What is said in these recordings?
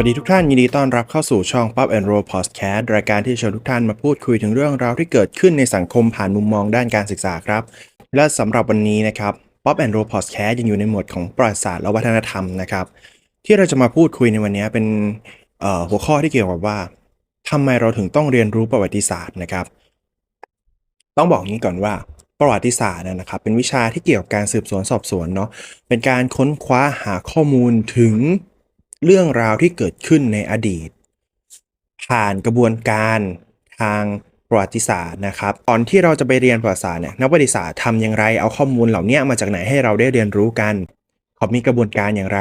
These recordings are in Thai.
วัสดีทุกท่านยินดีต้อนรับเข้าสู่ช่อง Pop and Roll Podcast รายการที่ชวนทุกท่านมาพูดคุยถึงเรื่องราวที่เกิดขึ้นในสังคมผ่านมุมมองด้านการศึกษาครับ และสำหรับวันนี้นะครับ Pop and Roll Podcast ยังอยู่ในหมวดของประวัติศาสตร์และวัฒนธรรมนะครับ ที่เราจะมาพูดคุยในวันนี้เป็นหัวข้อที่เกี่ยวกับว่าทำไมเราถึงต้องเรียนรู้ประวัติศาสตร์นะครับ ต้องบอกงี้ก่อนว่าประวัติศาสตร์นะครับ เป็นวิชาที่เกี่ยวกับการสืบสวนสอบสวนเนาะเป็นการค้นคว้าหาข้อมูลถึง เรื่องราวที่เกิดขึ้นในอดีต ผ่านกระบวนการทางประวัติศาสตร์นะครับก่อนที่เราจะไปเรียนประวัติศาสตร์เนี่ยนักประวัติศาสตร์ทำอย่างไร เอาข้อมูลเหล่านี้มาจากไหนให้เราได้เรียนรู้กันเขามีกระบวนการอย่างไร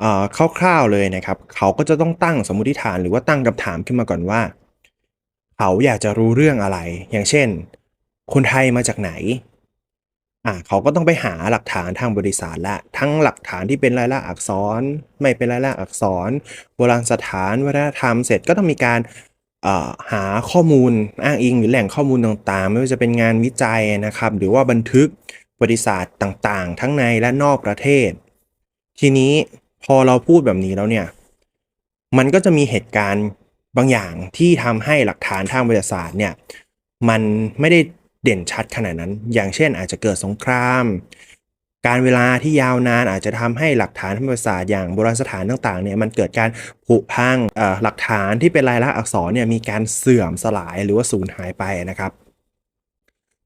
เอ่อคร่าวๆเลยนะครับ เขาก็จะต้องตั้งสมมติฐานหรือว่าตั้งคำถามขึ้นมาก่อนว่า เขาอยากจะรู้เรื่องอะไร อย่างเช่น คนไทยมาจากไหน อ่าเขาก็ต้องไปหาหลักฐานทางบริษัทละทั้งหลักฐานที่เป็นลายลักษณ์อักษร ไม่เป็นลายลักษณ์อักษร โบราณสถานวัฒนธรรมเสร็จก็ต้องมีการหาข้อมูลอ้างอิงหรือแหล่งข้อมูลต่างๆ ไม่ว่าจะเป็นงานวิจัยนะครับ หรือว่าบันทึกประวัติศาสตร์ต่างๆ ทั้งในและนอกประเทศ ทีนี้พอเราพูดแบบนี้แล้วเนี่ย มันก็จะมีเหตุการณ์บางอย่างที่ทำให้หลักฐานทางประวัติศาสตร์เนี่ยมันไม่ได้ เด่นชัดขนาดนั้น อย่างเช่นอาจจะเกิดสงคราม การเวลาที่ยาวนานอาจจะทำให้หลักฐานทางประวัติศาสตร์อย่างโบราณสถานต่างๆเนี่ยมันเกิดการผุพังเอ่อหลักฐานที่เป็นลายลักษณ์อักษรเนี่ยมีการเสื่อมสลายหรือว่าสูญหายไปนะครับ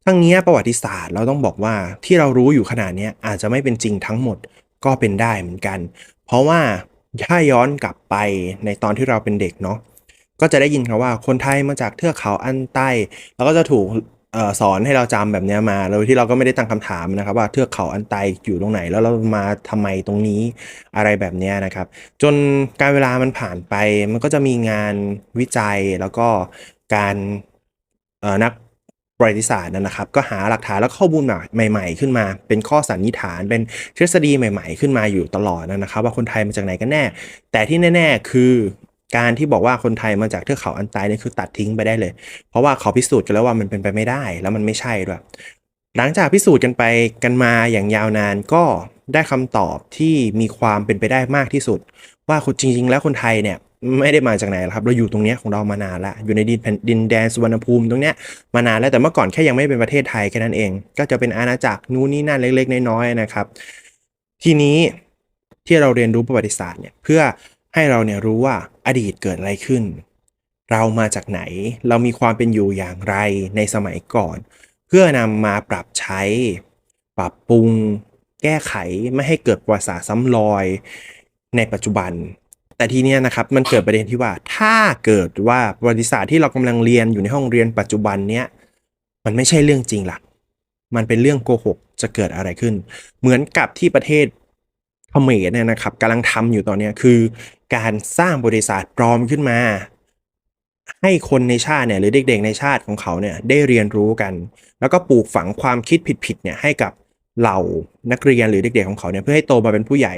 ทั้งนี้ประวัติศาสตร์เราต้องบอกว่าที่เรารู้อยู่ขนาดนี้อาจจะไม่เป็นจริงทั้งหมดก็เป็นได้เหมือนกัน เพราะว่าถ้าย้อนกลับไปในตอนที่เราเป็นเด็กเนาะก็จะได้ยินคำว่าคนไทยมาจากเทือกเขาอันใต้ แล้วก็จะถูก สอนให้เราจำแบบนี้มาโดยที่เราก็ไม่ได้ตั้งคำถามนะครับ ว่าเทือกเขาอันไตอยู่ตรงไหน แล้วเรามาทำไมตรงนี้อะไรแบบนี้นะครับ จนการเวลามันผ่านไป มันก็จะมีงานวิจัยแล้วก็การนักประวัติศาสตร์นะครับ ก็หาหลักฐานและข้อมูลใหม่ ๆ ขึ้นมา เป็นข้อสันนิษฐาน เป็นทฤษฎีใหม่ ๆ ขึ้นมาอยู่ตลอดนะครับ ว่าคนไทยมาจากไหนกันแน่ แต่ที่แน่ ๆ คือ การที่บอกว่าคนไทยมาจากเทือกเขาอันไตนี่คือตัดทิ้งไปได้เลย เพราะว่าเขาพิสูจน์กันแล้วว่ามันเป็นไปไม่ได้ แล้วมันไม่ใช่ด้วยหลังจากพิสูจน์กันไปกันมาอย่างยาวนานก็ได้คำตอบที่มีความเป็นไปได้มากที่สุด ว่าคนจริง ๆ แล้วคนไทยเนี่ยไม่ได้มาจากไหนหรอกครับ เราอยู่ตรงเนี้ยของเรามานานแล้วอยู่ในดินแผ่นดินแดนสุวรรณภูมิตรงเนี้ยมานานแล้วแต่เมื่อก่อนแค่ยังไม่เป็นประเทศไทยแค่นั้นเอง ก็จะเป็นอาณาจักรนู้นนี่นั่นเล็ก ๆ น้อยๆนะครับ ทีนี้ที่เราเรียนรู้ประวัติศาสตร์เนี่ยเพื่อ ให้เราเนี่ยรู้ว่าอดีตเกิดอะไรขึ้น เรามาจากไหนเรามีความเป็นอยู่อย่างไรในสมัยก่อน เพื่อนำมาปรับใช้ ปรับปรุง แก้ไขไม่ให้เกิดประวัติศาสตร์ซ้ำรอยในปัจจุบัน แต่ทีเนี้ยนะครับมันเกิดประเด็นที่ว่า ถ้าเกิดว่าประวัติศาสตร์ที่เรากำลังเรียนอยู่ในห้องเรียนปัจจุบันเนี้ยมันไม่ใช่เรื่องจริงล่ะมันเป็นเรื่องโกหกจะเกิดอะไรขึ้น เหมือนกับที่ประเทศเขมรเนี่ยนะครับกำลังทำอยู่ตอนเนี้ยคือ การสร้างบริษัทปลอมขึ้นมา ให้คนในชาติเนี่ยหรือเด็กๆในชาติของเขาเนี่ยได้เรียนรู้กัน แล้วก็ปลูกฝังความคิดผิดๆเนี่ยให้กับเหล่านักเรียนหรือเด็กๆของเขาเนี่ยเพื่อให้โตมาเป็นผู้ใหญ่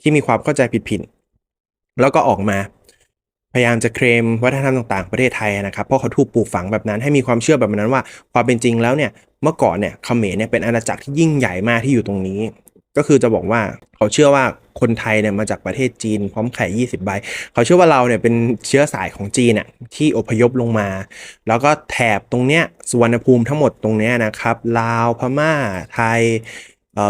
ที่มีความเข้าใจผิดๆแล้วก็ออกมา พยายามจะเคลมวัฒนธรรมต่างๆ ประเทศไทยนะครับเพราะเขาถูกปลูกฝังแบบนั้น ให้มีความเชื่อแบบนั้นว่า ความเป็นจริงแล้วเนี่ยเมื่อก่อนเนี่ยเขมรเนี่ยเป็นอาณาจักรที่ยิ่งใหญ่มากที่อยู่ตรงนี้ ก็คือจะบอกว่าเขาเชื่อว่าคนไทยเนี่ยมาจากประเทศจีนพร้อมไข่20 ใบ เขาเชื่อว่าเราเนี่ยเป็นเชื้อสายของจีนน่ะที่อพยพลงมา แล้วก็แถบตรงเนี้ยสุวรรณภูมิทั้งหมดตรงเนี้ยนะครับลาวพม่าไทย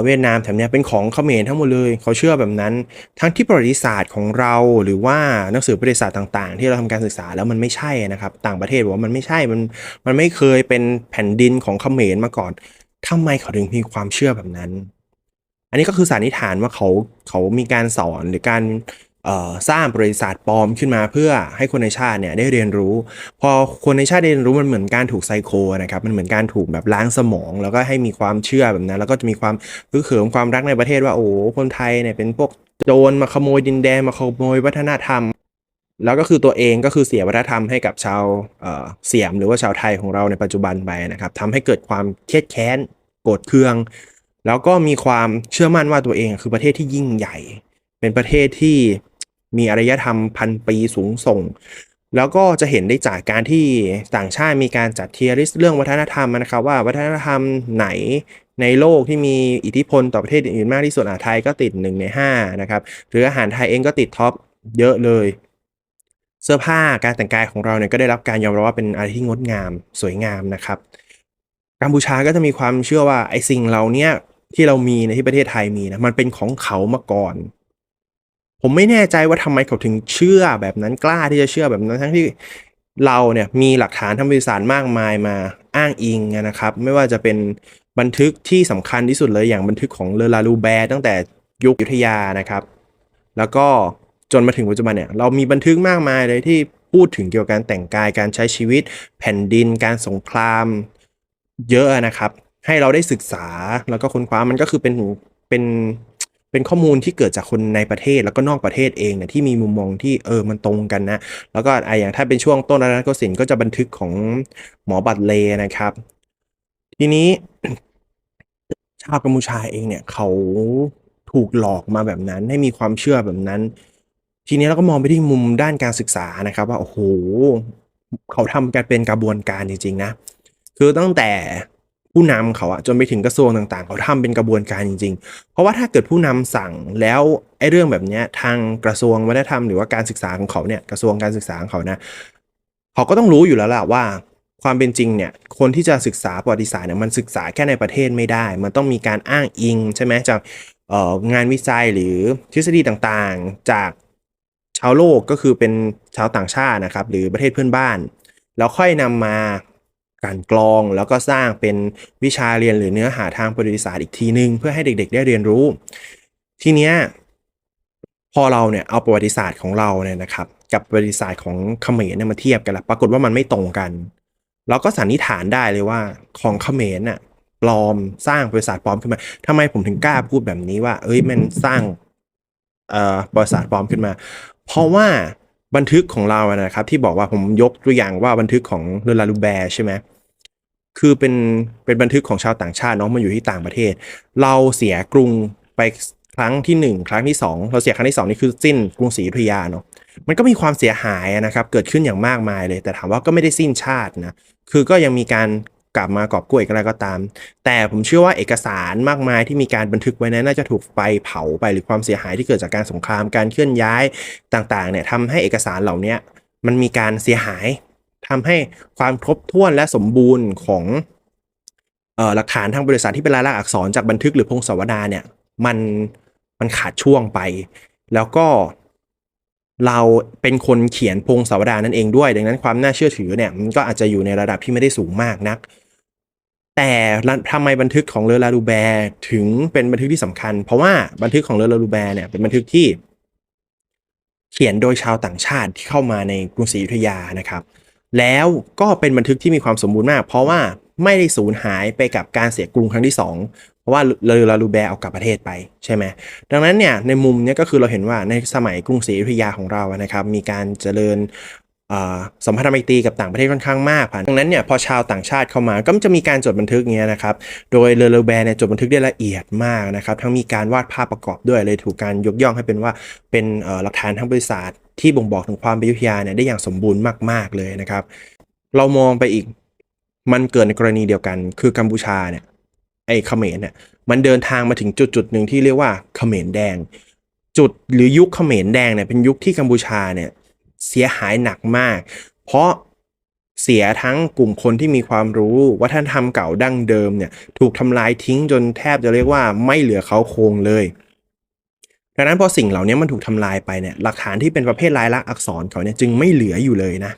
เวียดนามแถบนี้เป็นของเขมรทั้งหมดเลย เขาเชื่อแบบนั้น ทั้งที่ประวัติศาสตร์ของเราหรือว่าหนังสือประวัติศาสตร์ต่างๆ ที่เราทำการศึกษาแล้วมันไม่ใช่นะครับ ต่างประเทศบอกว่ามันไม่ใช่มันมันไม่เคยเป็นแผ่นดินของเขมรมาก่อนทำไมเขาถึงมีความเชื่อแบบนั้น อันนี้ก็คือสันนิษฐานว่าเขาเขามีการสอนหรือการสร้างบริษัทปลอมขึ้นมาเพื่อให้คนในชาติเนี่ยได้เรียนรู้ พอคนในชาติได้เรียนรู้มันเหมือนการถูกไซโคนะครับมันเหมือนการถูกแบบล้างสมอง แล้วก็ให้มีความเชื่อแบบนั้น แล้วก็จะมีความฮึกเหิมความรักในประเทศว่าโอ้คนไทยเนี่ยเป็นพวกโจรมาขโมยดินแดนมาขโมยวัฒนธรรม แล้วก็คือตัวเองก็คือเสียวัฒนธรรมให้กับชาวเอ่อเสียมหรือว่าชาวไทยของเราในปัจจุบันไปนะครับทำให้เกิดความเครียดแค้นโกรธเคือง แล้วก็มีความเชื่อมั่นว่าตัวเองคือประเทศที่ยิ่งใหญ่ เป็นประเทศที่มีอารยธรรมพันปีสูงส่ง แล้วก็จะเห็นได้จากการที่ต่างชาติมีการจัดเทียริสเรื่องวัฒนธรรมนะครับว่าวัฒนธรรมไหนในโลกที่มีอิทธิพลต่อประเทศอื่นๆมากที่สุดอะไทยก็ติด 1 ใน 5 นะครับ หรืออาหารไทยเองก็ติดท็อปเยอะเลย เสื้อผ้าการแต่งกายของเราเนี่ยก็ได้รับการยอมรับว่าเป็นอะไรที่งดงามสวยงามนะครับกัมพูชาก็จะมีความเชื่อว่าไอ้สิ่งเหล่าเนี้ย ที่เรามีในที่ประเทศไทยมีนะมันเป็นของเขามาก่อน ผมไม่แน่ใจว่าทำไมเขาถึงเชื่อแบบนั้นกล้าที่จะเชื่อแบบนั้นทั้งที่เราเนี่ยมีหลักฐานทางวิทยาศาสตร์มากมายมาอ้างอิงนะครับ ไม่ว่าจะเป็นบันทึกที่สำคัญที่สุดเลยอย่างบันทึกของเลอลาลูแบร์ตั้งแต่ยุคยุทธยานะครับ แล้วก็จนมาถึงปัจจุบันเนี่ยเรามีบันทึกมากมายเลยที่พูดถึงเกี่ยวกับการแต่งกายการใช้ชีวิต แผ่นดินการสงคราม เยอะนะครับ ให้เราได้ศึกษาแล้วก็ค้นคว้ามันก็คือเป็นเป็นเป็นข้อมูลที่เกิดจากคนในประเทศแล้วก็นอกประเทศเองเนี่ยที่มีมุมมองที่เออมันตรงกันนะ แล้วก็ไออย่างถ้าเป็นช่วงต้นรัตนโกสินทร์ก็จะบันทึกของหมอบัตเลนะครับ ทีนี้ชาวกัมพูชาเองเนี่ยเขาถูกหลอกมาแบบนั้น ให้มีความเชื่อแบบนั้น ทีนี้เราก็มองไปที่มุมด้านการศึกษานะครับ ว่าโอ้โหเขาทำกันเป็นกระบวนการจริงๆนะ คือตั้งแต่ ผู้นำเขาอะจนไปถึงกระทรวงต่างๆ เขาทำเป็นกระบวนการจริง ๆ เพราะว่าถ้าเกิดผู้นำสั่งแล้วไอ้เรื่องแบบเนี้ยทางกระทรวงวัฒนธรรมหรือว่าการศึกษาของเขาเนี่ยกระทรวงการศึกษาของเขานะเขาก็ต้องรู้อยู่แล้วแหละว่า ความเป็นจริงเนี่ยคนที่จะศึกษาประวัติศาสตร์เนี่ยมันศึกษาแค่ในประเทศไม่ได้ มันต้องมีการอ้างอิงใช่ไหมจากงานวิจัยหรือทฤษฎีต่างๆจากชาวโลกก็คือเป็นชาวต่างชาตินะครับหรือประเทศเพื่อนบ้าน แล้วค่อยนำมา กลั่นกรองแล้วก็สร้างเป็นวิชาเรียนหรือเนื้อหาทางประวัติศาสตร์อีกทีนึง เพื่อให้เด็ก ๆ ได้เรียนรู้ ทีเนี้ยพอเราเนี่ยเอาประวัติศาสตร์ของเราเนี่ยนะครับ กับประวัติศาสตร์ของเขมรเนี่ยมาเทียบกันแล้วปรากฏว่ามันไม่ตรงกันเราก็สันนิษฐานได้เลยว่าของเขมรน่ะปลอมสร้างประวัติศาสตร์ปลอมขึ้นมาทำไมผมถึงกล้าพูดแบบนี้ว่า เอ้ยมันสร้างเอ่อประวัติศาสตร์ปลอมขึ้นมา เพราะว่า บันทึกของเราอะนะครับ ที่บอกว่าผมยกตัวอย่างว่าบันทึกของเรลาลูแบร์ใช่ไหมคือเป็นเป็นบันทึกของชาวต่างชาติเนาะมาอยู่ที่ต่างประเทศ เราเสียกรุงไปครั้งที่หนึ่งครั้งที่สองเราเสียครั้งที่สองนี่คือสิ้นกรุงศรีอยุธยาเนาะมันก็มีความเสียหายนะครับ เกิดขึ้นอย่างมากมายเลย แต่ถามว่าก็ไม่ได้สิ้นชาตินะคือก็ยังมีการ กลับมากอบกู้อีกอะไรก็ตาม แต่ผมเชื่อว่าเอกสารมากมายที่มีการบันทึกไว้นั้นน่าจะถูกไฟเผาไปหรือความเสียหายที่เกิดจากการสงครามการเคลื่อนย้ายต่างๆเนี่ยทำให้เอกสารเหล่านี้มันมีการเสียหายทำให้ความครบถ้วนและสมบูรณ์ของออหลักฐานทางบริษัทที่เป็นลายลักษณ์อักษรจากบันทึกหรือพงศาวดารเนี่ยมันมันขาดช่วงไป แล้วก็ เราเป็นคนเขียนพงศาวดารนั่นเองด้วย ดังนั้นความน่าเชื่อถือเนี่ยมันก็อาจจะอยู่ในระดับที่ไม่ได้สูงมากนัก แต่ทำไมบันทึกของเลอลาลูแบร์ถึงเป็นบันทึกที่สำคัญ เพราะว่าบันทึกของเลอลาลูแบร์เนี่ยเป็นบันทึกที่ เขียนโดยชาวต่างชาติที่เข้ามาในกรุงศรีอยุธยานะครับ แล้วก็เป็นบันทึกที่มีความสมบูรณ์มาก เพราะว่าไม่ได้สูญหายไปกับการเสียกรุงครั้งที่สอง ราะว่าเลอลาลูแบร์เอากลับประเทศไปใช่ไหมดังนั้นเนี่ยในมุมเนี้ยก็คือเราเห็นว่าในสมัยกรุงศรีอยุธยาของเรานะครับมีการเจริญสัมพันธไมตรีกับต่างประเทศค่อนข้างมากผ่านดังนั้นเนี่ยพอชาวต่างชาติเข้ามาก็จะมีการจดบันทึกเงี้ยนะครับ โดยเลอเลแบร์เนี่ยจดบันทึกได้ละเอียดมากนะครับ ทั้งมีการวาดภาพประกอบด้วยเลยถูกการยกย่องให้เป็นว่าเป็นหลักฐานทางบริษัทที่บ่งบอกถึงความเป็นยุทธยาเนี่ยได้อย่างสมบูรณ์มาก ๆเลยนะครับ เรามองไปอีกมันเกิดในกรณีเดียวกัน คือกัมพูชาเนี่ย ไอ้เขมรเนี่ยมันเดินทางมาถึงจุดจุดหนึ่งที่เรียกว่าเขมรแดง จุดหรือยุคเขมรแดงเนี่ยเป็นยุคที่กัมพูชาเนี่ยเสียหายหนักมาก เพราะเสียทั้งกลุ่มคนที่มีความรู้ วัฒนธรรมเก่าดั้งเดิมเนี่ยถูกทำลายทิ้งจนแทบจะเรียกว่าไม่เหลือเขาโครงเลยดังนั้นพอสิ่งเหล่านี้มันถูกทำลายไปเนี่ยหลักฐานที่เป็นประเภทลายลักษณ์อักษรเขาเนี่ยจึงไม่เหลืออยู่เลยนะ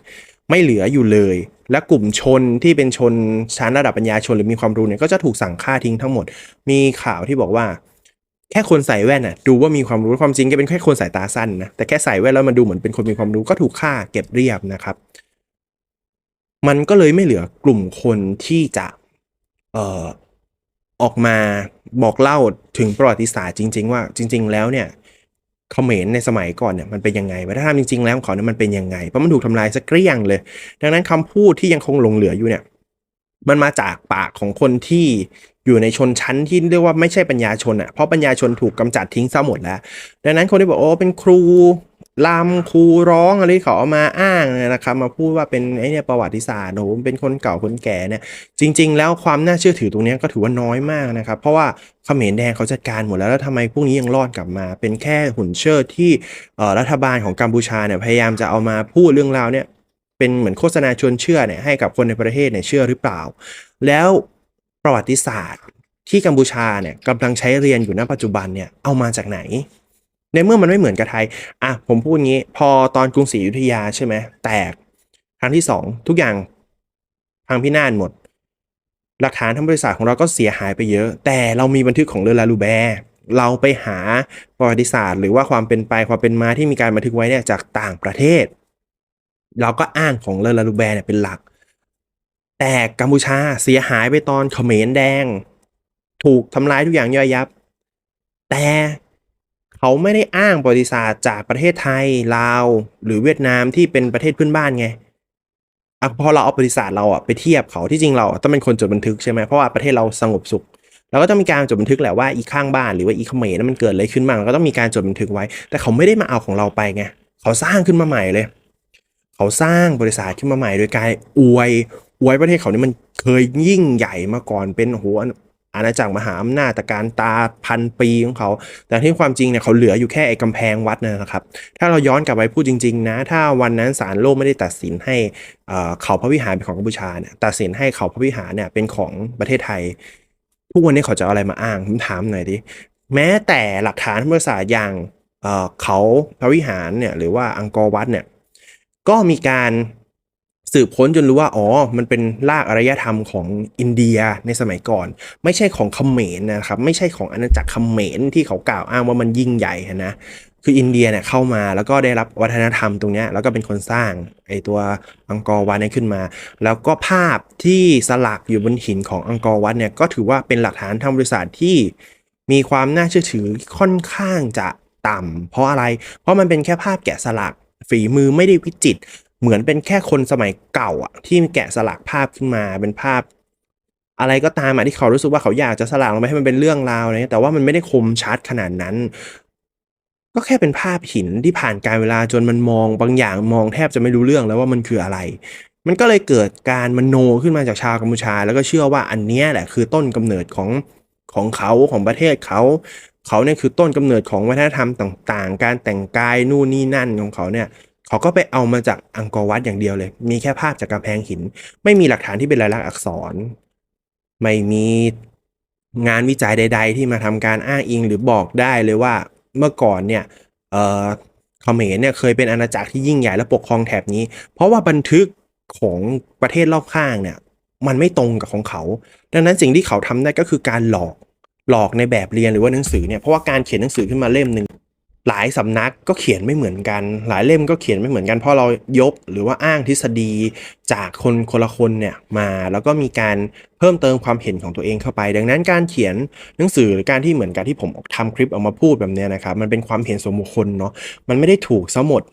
ไม่เหลืออยู่เลย และกลุ่มชนที่เป็นชนชั้นระดับปัญญาชนหรือมีความรู้เนี่ยก็จะถูกสั่งฆ่าทิ้งทั้งหมด มีข่าวที่บอกว่า แค่คนใส่แว่นน่ะดูว่ามีความรู้ความจริงแกเป็นแค่คนสายตาสั้นนะแต่แค่ใส่แว่นแล้วมันดูเหมือนเป็นคนมีความรู้ก็ถูกฆ่าเก็บเรียบนะครับ มันก็เลยไม่เหลือกลุ่มคนที่จะเอ่อออกมาบอกเล่าถึงประวัติศาสตร์จริง ๆ ว่าจริง ๆ แล้วเนี่ย เขมรในสมัยก่อนเนี่ยมันเป็นยังไงวัฒนธรรมจริงๆแล้วของเขาเนี่ยมันเป็นยังไงเพราะมันถูกทำลายสักเกลี้ยงเลย ดังนั้นคำพูดที่ยังคงหลงเหลืออยู่เนี่ยมันมาจากปากของคนที่อยู่ในชนชั้นที่เรียกว่าไม่ใช่ปัญญาชนอะเพราะปัญญาชนถูกกำจัดทิ้งซะหมดแล้ว ดังนั้นคนที่บอกโอ้เป็นครู ลำครูร้องอะไรเขาเอามาอ้างนะครับ มาพูดว่าเป็นไอ้เนี่ยประวัติศาสตร์โหเป็นคนเก่าคนแก่เนี่ยจริง ๆ แล้วความน่าเชื่อถือตรงนี้ก็ถือว่าน้อยมากนะครับ เพราะว่าเขมรแดงเขาจัดการหมดแล้วแล้วทำไมพวกนี้ยังรอดกลับมา เป็นแค่หุ่นเชิดที่รัฐบาลของกัมพูชาเนี่ยพยายามจะเอามาพูดเรื่องราวเนี่ยเป็นเหมือนโฆษณาชวนเชื่อเนี่ยให้กับคนในประเทศเนี่ยเชื่อหรือเปล่า แล้วประวัติศาสตร์ที่กัมพูชาเนี่ยกำลังใช้เรียนอยู่ณปัจจุบันเนี่ยเอามาจากไหน ในเมื่อมันไม่เหมือนกับไทย อะผมพูดงี้ พอตอนกรุงศรีอยุธยาใช่ไหมแตกครั้งที่สองทุกอย่างพังพินาศหมด หลักฐานทางบริษัทของเราก็เสียหายไปเยอะ แต่เรามีบันทึกของเรือลาลูแบร์เราไปหาประวัติศาสตร์ หรือว่าความเป็นไปความเป็นมาที่มีการบันทึกไว้เนี่ยจากต่างประเทศ เราก็อ้างของเรือลาลูแบร์เนี่ยเป็นหลัก แต่กัมพูชาเสียหายไปตอนเขมรแดง ถูกทำลายทุกอย่างย่อยยับ แต่ เขาไม่ได้อ้างประวัติศาสตร์จากประเทศไทยลาว หรือเวียดนามที่เป็นประเทศเพื่อนบ้านไงอพอเราเอาประวัติศาสตร์เราอะไปเทียบเขาที่จริงเราต้องเป็นคนจดบันทึกใช่ไหมเพราะว่าประเทศเราสงบสุขเราก็ต้องมีการจดบันทึกแหละว่าอีข้างบ้านหรือว่าอีเขมรนั้นมันเกิดอะไรขึ้นบ้างเราก็ต้องมีการจดบันทึกไว้ แต่เขาไม่ได้มาเอาของเราไปไงเขาสร้างขึ้นมาใหม่เลย เขาสร้างบริษัทขึ้นมาใหม่โดยการอวยอวยประเทศเขานี่มันเคยยิ่งใหญ่มาก่อนเป็นโอ้โห อาณาจักรมหาอำนาจตะการตาพันปีของเขา แต่ที่ความจริงเนี่ยเขาเหลืออยู่แค่ไอ้กำแพงวัดนะครับ ถ้าเราย้อนกลับไปพูดจริง ๆ นะ ถ้าวันนั้นศาลโลกไม่ได้ตัดสินให้เขาพระวิหารเป็นของกัมพูชาเนี่ยตัดสินให้เขาพระวิหารเนี่ยเป็นของประเทศไทย ทุกวันนี้เขาจะเอาอะไรมาอ้างผมถามหน่อยดิแม้แต่หลักฐานทางภาษาสตร์อย่างเขาพระวิหารเนี่ยหรือว่าอังกอร์วัดเนี่ยก็มีการ สืบค้นจนรู้ว่าอ๋อ มันเป็นรากอารยธรรมของอินเดียในสมัยก่อน ไม่ใช่ของเขมรนะครับ ไม่ใช่ของอาณาจักรเขมรที่เขากล่าวอ้างว่ามันยิ่งใหญ่นะคืออินเดียเนี่ยเข้ามาแล้วก็ได้รับวัฒนธรรมตรงนี้แล้วก็เป็นคนสร้างไอตัวอังกอร์วัดนี่ยขึ้นมา แล้วก็ภาพที่สลักอยู่บนหินของอังกอร์วัดเนี่ยก็ถือว่าเป็นหลักฐานทางบริษัทที่มีความน่าเชื่อถือค่อนข้างจะต่ำเพราะอะไร เพราะมันเป็นแค่ภาพแกะสลักฝีมือไม่ได้วิจิต เหมือนเป็นแค่คนสมัยเก่าอะที่แกะสลักภาพขึ้นมาเป็นภาพ อะไรก็ตามอะที่เขารู้สึกว่าเขาอยากจะสลักลงไปให้มันเป็นเรื่องราวอะไรเงี้ยแต่ว่ามันไม่ได้คมชัดขนาดนั้น ก็แค่เป็นภาพหินที่ผ่านการเวลาจนมันมองบางอย่างมองแทบจะไม่รู้เรื่องแล้วว่ามันคืออะไร มันก็เลยเกิดการมโนขึ้นมาจากชาวกัมพูชา แล้วก็เชื่อว่าอันนี้แหละคือต้นกำเนิดของของเขาของประเทศเขา เขาเนี่ยคือต้นกำเนิดของวัฒนธรรมต่าง ๆ การแต่งกายนู่นนี่นั่นของเขาเนี่ย เขาก็ไปเอามาจากอังกอร์วัดอย่างเดียวเลย มีแค่ภาพจากกำแพงหิน ไม่มีหลักฐานที่เป็นลายลักษณ์อักษร ไม่มีงานวิจัยใด ๆ ที่มาทำการอ้างอิงหรือบอกได้เลยว่าเมื่อก่อนเนี่ยเอ่อเขมรเนี่ยเคยเป็นอาณาจักรที่ยิ่งใหญ่และปกครองแถบนี้ เพราะว่าบันทึกของประเทศรอบข้างเนี่ย มันไม่ตรงกับของเขา ดังนั้นสิ่งที่เขาทำได้ก็คือการหลอกหลอกในแบบเรียนหรือว่าหนังสือเนี่ยเพราะว่าการเขียนหนังสือขึ้นมาเล่มหนึ่ง หลายสำนักก็เขียนไม่เหมือนกัน หลายเล่มก็เขียนไม่เหมือนกัน เพราะเรายกหรือว่าอ้างทฤษฎีจากคนคนละคนเนี่ยมาแล้วก็มีการเพิ่มเติมความเห็นของตัวเองเข้าไป ดังนั้นการเขียนหนังสือหรือการที่เหมือนกันที่ผมทำคลิปออกมาพูดแบบเนี้ยนะครับมันเป็นความเห็นส่วนบุคคลเนาะมันไม่ได้ถูกซะหมด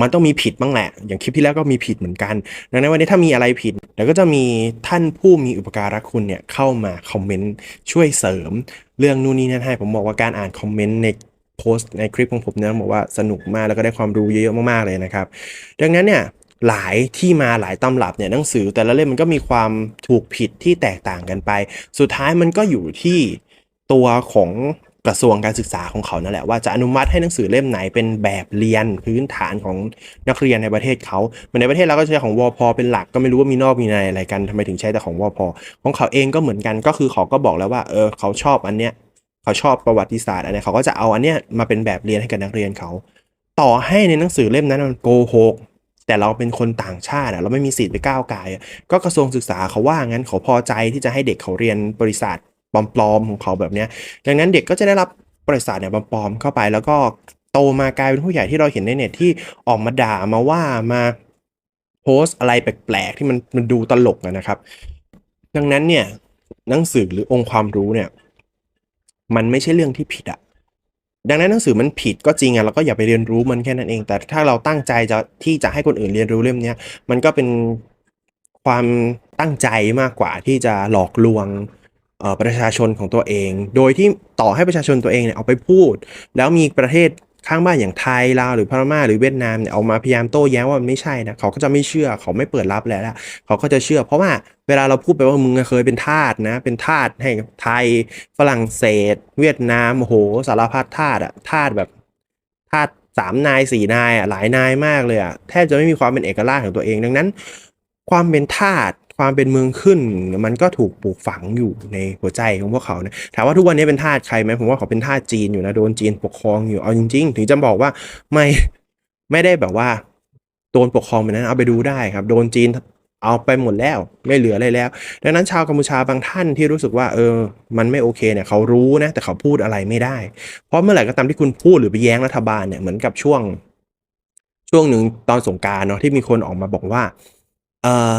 มันต้องมีผิดบ้างแหละ อย่างคลิปที่แล้วก็มีผิดเหมือนกัน ดังนั้นวันนี้ถ้ามีอะไรผิดเดี๋ยวก็จะมีท่านผู้มีอุปการะคุณเนี่ยเข้ามาคอมเมนต์ช่วยเสริม เรื่องนู่นนี่นั่นให้ผมบอกว่าการอ่านคอมเมนต์ใน โพสต์ในคลิปของผมเนี่ยบอกว่าสนุกมากแล้วก็ได้ความรู้เยอะมากๆเลยนะครับ ดังนั้นเนี่ยหลายที่มาหลายตำรับเนี่ยหนังสือแต่ละเล่มมันก็มีความถูกผิดที่แตกต่างกันไป สุดท้ายมันก็อยู่ที่ตัวของกระทรวงการศึกษาของเขานั่นแหละว่าจะอนุมัติให้หนังสือเล่มไหนเป็นแบบเรียนพื้นฐานของนักเรียนในประเทศเขาเหมือนในประเทศเราก็ใช้ของวอพอเป็นหลักก็ไม่รู้ว่ามีนอกมีในอะไรกันทำไมถึงใช้แต่ของวอพอของเขาเองก็เหมือนกันก็คือเขาก็บอกแล้วว่าเออเขาชอบอันเนี้ย เขาชอบประวัติศาสตร์อันเนี้ยเขาก็จะเอาอันเนี้ยมาเป็นแบบเรียนให้กับนักเรียนเขา ต่อให้ในหนังสือเล่มนั้นมันโกหกแต่เราเป็นคนต่างชาติเราไม่มีสิทธิ์ไปก้าวไก่ายอะก็กระทรวงศึกษาเขาว่างั้นเขาพอใจที่จะให้เด็กเขาเรียนบริษัทปลอมๆของเขาแบบเนี้ยดังนั้นเด็กก็จะได้รับบริษัทเนี่ยปลอมๆเข้าไป แล้วก็โตมากลายเป็นผู้ใหญ่ที่เราเห็นในเน็ตที่ออกมาด่ามาว่ามาโพสอะไรแปลกๆที่มันมันดูตลกนะครับ ดังนั้นเนี่ยหนังสือหรือองค์ความรู้เนี่ย มันไม่ใช่เรื่องที่ผิดอะดังนั้นหนังสือมันผิดก็จริงอะเราก็อย่าไปเรียนรู้มันแค่นั้นเอง แต่ถ้าเราตั้งใจจะที่จะให้คนอื่นเรียนรู้เรื่องนี้มันก็เป็นความตั้งใจมากกว่าที่จะหลอกลวงประชาชนของตัวเอง โดยที่ต่อให้ประชาชนตัวเองเนี่ยเอาไปพูด แล้วมีประเทศ ข้างบ้านอย่างไทยลาวหรือพม่าหรือเวียดนามเนี่ยออกมาพยายามโต้แย้งว่ามันไม่ใช่นะเขาก็จะไม่เชื่อเขาไม่เปิดรับแล้วละเขาก็จะเชื่อ เพราะว่าเวลาเราพูดไปว่ามึงเคยเป็นทาสนะ เป็นทาสให้ไทยฝรั่งเศส เวียดนามโอ้โหสารพัดทาสอะทาสแบบทาสสามนายสี่นายอะหลายนายมากเลยอะแทบจะไม่มีความเป็นเอกราชของตัวเองดังนั้น ความเป็นทาส ความเป็นเมืองขึ้น มันก็ถูกปลูกฝังอยู่ในหัวใจของพวกเขานะถามว่าทุกวันนี้เป็นทาสใครไหมผมว่าเขาเป็นทาสจีนอยู่นะโดนจีนปกครองอยู่เอาจริง ๆ ถึงจะบอกว่าไม่ไม่ได้แบบว่าโดนปกครองแบบนั้นเอาไปดูได้ครับ โดนจีนเอาไปหมดแล้วไม่เหลืออะไรแล้ว ดังนั้นชาวกัมพูชาบางท่านที่รู้สึกว่าเออ มันไม่โอเคเนี่ยเขารู้นะแต่เขาพูดอะไรไม่ได้ เพราะเมื่อไหร่ก็ตามที่คุณพูดหรือไปแย้งรัฐบาลเนี่ยเหมือนกับช่วง ช่วงหนึ่งตอนสงการเนาะที่มีคนออกมาบอกว่า เออ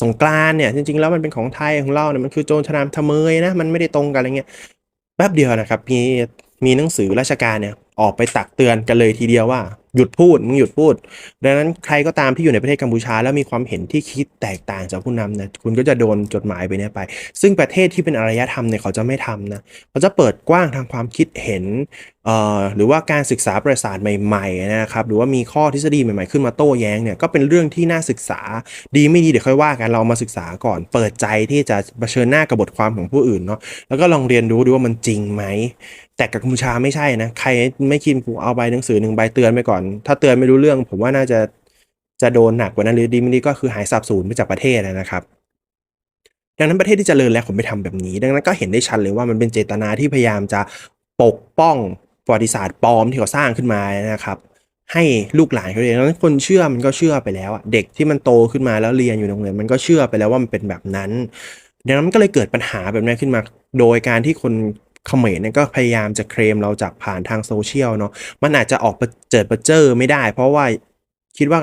สงกรานเนี่ยจริงๆแล้วมันเป็นของไทยของเราเนี่ยมันคือโจรชนามทะเมยนะมันไม่ได้ตรงกันอะไรเงี้ยแป๊บเดียวนะครับมีมีหนังสือราชการเนี่ยออกไปตักเตือนกันเลยทีเดียวว่า หยุดพูดมึงหยุดพูด ดังนั้นใครก็ตามที่อยู่ในประเทศกัมพูชา แล้วมีความเห็นที่คิดแตกต่างจากผู้นำเนี่ยคุณก็จะโดนจดหมายไปเนี่ยไป ซึ่งประเทศที่เป็นอารยธรรมเนี่ยเขาจะไม่ทำนะเขาจะเปิดกว้างทางความคิดเห็น หรือว่าการศึกษาประวัติศาสตร์ใหม่ๆนะครับหรือว่ามีข้อทฤษฎีใหม่ๆขึ้นมาโต้แย้งเนี่ยก็เป็นเรื่องที่น่าศึกษาดีไม่ดีเดี๋ยวค่อยว่ากันเรามาศึกษาก่อนเปิดใจที่จะเผชิญหน้ากับบทความของผู้อื่นเนาะแล้วก็ลองเรียนรู้ดูว่ามันจริงไหมแต่กับกัมพูชาไม่ใช่นะใครไม่คิดเอาใบหนังสือหนึ่งใบเตือนไปก่อน ถ้าเตือนไม่รู้เรื่อง ผมว่าน่าจะจะโดนหนักกว่านั้นหรือดีไม่ดีก็คือหายสาบสูญไปจากประเทศนะครับดังนั้นประเทศที่จเจริญแล้วผมไม่ทำแบบนี้ ดังนั้นก็เห็นได้ชัดเลยว่ามันเป็นเจตนาที่พยายามจะปกป้อง ประวัติศาสตร์ปลอมที่เขาสร้างขึ้นมานะครับ ให้ลูกหลานเขาเรียนดังนั้นคนเชื่อมันก็เชื่อไปแล้วอะเด็กที่มันโตขึ้นมาแล้วเรียนอยู่โรงเรียนมันก็เชื่อไปแล้วว่ามันเป็นแบบนั้นดังนั้นก็เลยเกิดปัญหาแบบนี้ขึ้นมา โดยการที่คนเขมรเนี่ยก็พยายามจะเคลมเราจากผ่านทางโซเชียลเนาะมันอาจจะออกเจิดประเจอไม่ได้ เพราะว่า คิดว่า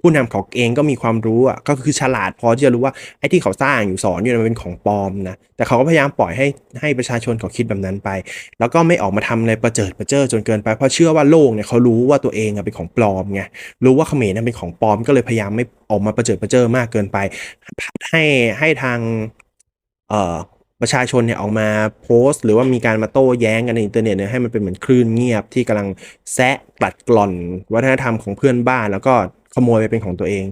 ผู้นำเขาเองก็มีความรู้อะก็คือฉลาดพอที่จะรู้ว่าไอ้ที่เขาสร้างอยู่สอนอยู่มันเป็นของปลอมนะแต่เขาก็พยายามปล่อยให้ให้ประชาชนเขาคิดแบบนั้นไป แล้วก็ไม่ออกมาทำอะไรประเจิดประเจอจนเกินไปเพราะเชื่อว่าโลกเนี่ยเขารู้ว่าตัวเองอะเป็นของปลอมไงรู้ว่าเขมรนั้นเป็นของปลอมก็เลยพยายามไม่ออกมาประเจิดประเจอมากเกินไป ให้ให้ทางเอ่อ ประชาชนเนี่ยออกมาโพสต์ หรือว่ามีการมาโต้แย้งกันในอินเทอร์เน็ตเนี่ยให้มันเป็นเหมือนคลื่นเงียบที่กำลังแซะกลัดกล่อน วัฒนธรรมของเพื่อนบ้าน แล้วก็ขโมยไปเป็นของตัวเอง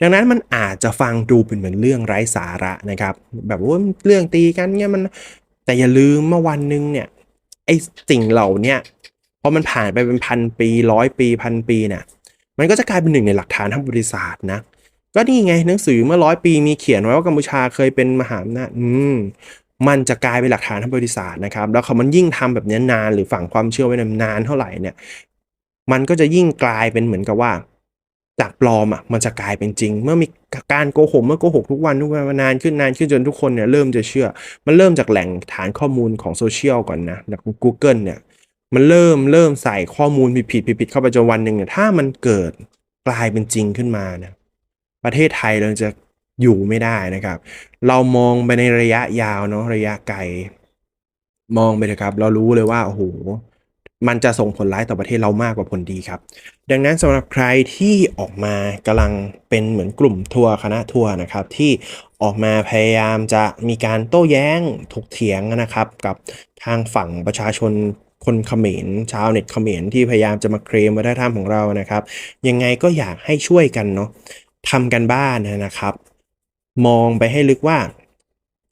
ดังนั้นมันอาจจะฟังดูเป็นเหมือนเรื่องไร้สาระนะครับ แบบว่าเรื่องตีกันเนี่ยมันแต่อย่าลืมเมื่อวันหนึงเนี่ยไอ้สิ่งเหล่านี้พอมันผ่านไปเป็นพันปีร้อยปีพันปีเนี่ยมันก็จะกลายเป็นหนึ่งในหลักฐานทางประวัติศาสตร์นะ ก็นี่ไงหนังสือเมื่อร้อยปีมีเขียนไว้ว่ากัมพูชาเคยเป็นมหาอำนาจอืมมันจะกลายเป็นหลักฐานทางประวัติศาสตร์นะครับ แล้วเขามันยิ่งทำแบบนี้นานหรือฝังความเชื่อไว้นานเท่าไหร่เนี่ย มันก็จะยิ่งกลายเป็นเหมือนกับว่าจากปลอมอะมันจะกลายเป็นจริง เมื่อมีการโกหกเมื่อโกหกทุกวันทุกวันนานขึ้นนานขึ้นจนทุกคนเนี่ยเริ่มจะเชื่อ มันเริ่มจากแหล่งฐานข้อมูลของโซเชียลก่อนนะจาก Google เนี่ยมันเริ่มเริ่มใส่ข้อมูลผิดผิดผิดเข้าไปจนวันหนึ่งเนี่ยถ้ามันเกิดกลายเป็นจริงขึ้นมานะ ประเทศไทยเราจะอยู่ไม่ได้นะครับ เรามองไปในระยะยาวเนาะระยะไกล มองไปเถอะครับ เรารู้เลยว่าโอ้โหมันจะส่งผลร้ายต่อประเทศเรามากกว่าผลดีครับ ดังนั้นสำหรับใครที่ออกมากำลังเป็นเหมือนกลุ่มทัวร์คณะทัวร์นะครับ ที่ออกมาพยายามจะมีการโต้แย้งถกเถียงนะครับ กับทางฝั่งประชาชนคนเขมรชาวเน็ตเขมรที่พยายามจะมาเคลมวัฒนธรรมของเรานะครับ ยังไงก็อยากให้ช่วยกันเนาะ ทำกันบ้านนะครับ มองไปให้ลึกว่า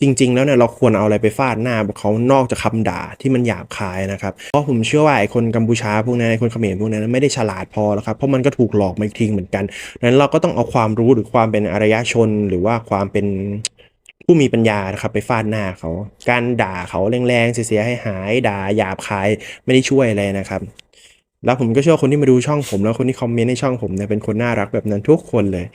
จริง ๆ แล้วเนี่ยเราควรเอาอะไรไปฟาดหน้าเขานอกจากคำด่าที่มันหยาบคายนะครับ เพราะผมเชื่อว่าไอ้คนกัมพูชาพวกนั้นไอ้คนเขมรพวกนั้นไม่ได้ฉลาดพอแล้วครับ เพราะมันก็ถูกหลอกมาอีกทีเหมือนกันนั้นเราก็ต้องเอาความรู้หรือความเป็นอารยชน หรือว่าความเป็นผู้มีปัญญานะครับไปฟาดหน้าเขา การด่าเขาแรงๆเสียๆให้หายด่าหยาบคายไม่ได้ช่วยอะไรนะครับ แล้วผมก็เชื่อคนที่มาดูช่องผมแล้วคนที่คอมเมนต์ในช่องผมเนี่ยเป็นคนน่ารักแบบนั้นทุกคนเลย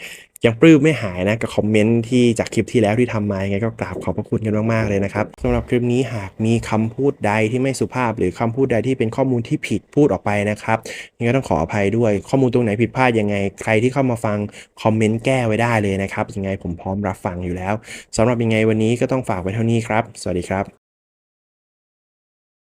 ยังปลื้มไม่หายนะกับคอมเมนต์ที่จากคลิปที่แล้วที่ทำมายังไงก็กราบขอบพระคุณกันมากๆเลยนะครับสำหรับคลิปนี้หากมีคำพูดใดที่ไม่สุภาพ หรือคำพูดใดที่เป็นข้อมูลที่ผิดพูดออกไปนะครับยังไงก็ต้องขออภัยด้วยข้อมูลตรงไหนผิดพลาดยังไง ใครที่เข้ามาฟังคอมเมนต์แก้ไว้ได้เลยนะครับยังไงผมพร้อมรับฟังอยู่แล้วสำหรับยังไงวันนี้ก็ต้องฝากไว้เท่านี้ครับ สวัสดีครับ